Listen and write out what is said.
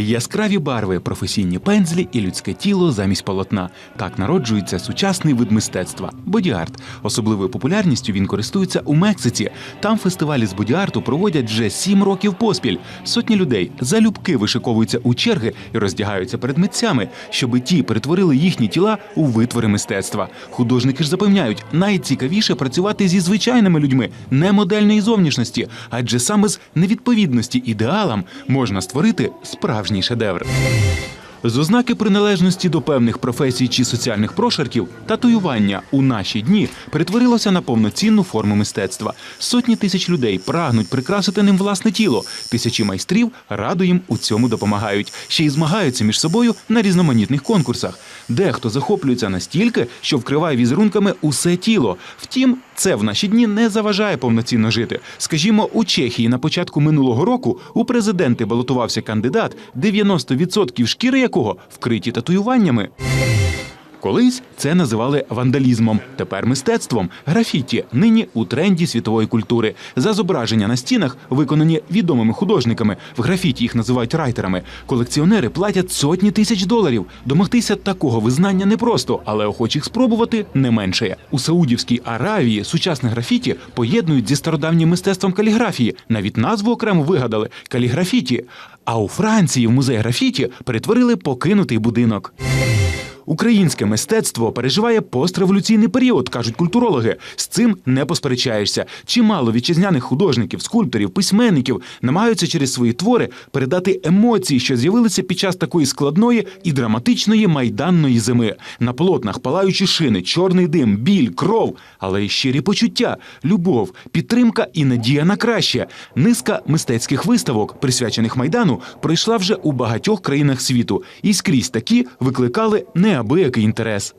Яскраві барви, професійні пензлі і людське тіло замість полотна. Так народжується сучасний вид мистецтва бодіарт. Особливою популярністю він користується у Мексиці. Там фестивалі з бодіарту проводять вже сім років поспіль. Сотні людей залюбки вишиковуються у черги і роздягаються перед митцями, щоби ті перетворили їхні тіла у витвори мистецтва. Художники ж запевняють, найцікавіше працювати зі звичайними людьми, не модельної зовнішності, адже саме з невідповідності ідеалам можна створити справжній шедевр. З ознаки приналежності до певних професій чи соціальних прошарків татуювання у наші дні перетворилося на повноцінну форму мистецтва. Сотні тисяч людей прагнуть прикрасити ним власне тіло. Тисячі майстрів радо їм у цьому допомагають. Ще й змагаються між собою на різноманітних конкурсах. Дехто захоплюється настільки, що вкриває візерунками усе тіло. Втім, це в наші дні не заважає повноцінно жити. Скажімо, у Чехії на початку минулого року у президенти балотувався кандидат, 90% шкіри якого вкриті татуюваннями. Колись це називали вандалізмом, тепер мистецтвом. Графіті нині у тренді світової культури. За зображення на стінах, виконані відомими художниками. В графіті їх називають райтерами. Колекціонери платять сотні тисяч доларів. Домогтися такого визнання непросто, але охочих спробувати не меншає. У Саудівській Аравії сучасне графіті поєднують зі стародавнім мистецтвом каліграфії. Навіть назву окремо вигадали каліграфіті. А у Франції в музей графіті перетворили покинутий будинок. Українське мистецтво переживає постреволюційний період, кажуть культурологи. З цим не посперечаєшся. Чимало вітчизняних художників, скульпторів, письменників намагаються через свої твори передати емоції, що з'явилися під час такої складної і драматичної майданної зими. На полотнах палаючі шини, чорний дим, біль, кров, але й щирі почуття, любов, підтримка і надія на краще. Низка мистецьких виставок, присвячених майдану, пройшла вже у багатьох країнах світу, і скрізь такі викликали неабиякий інтерес.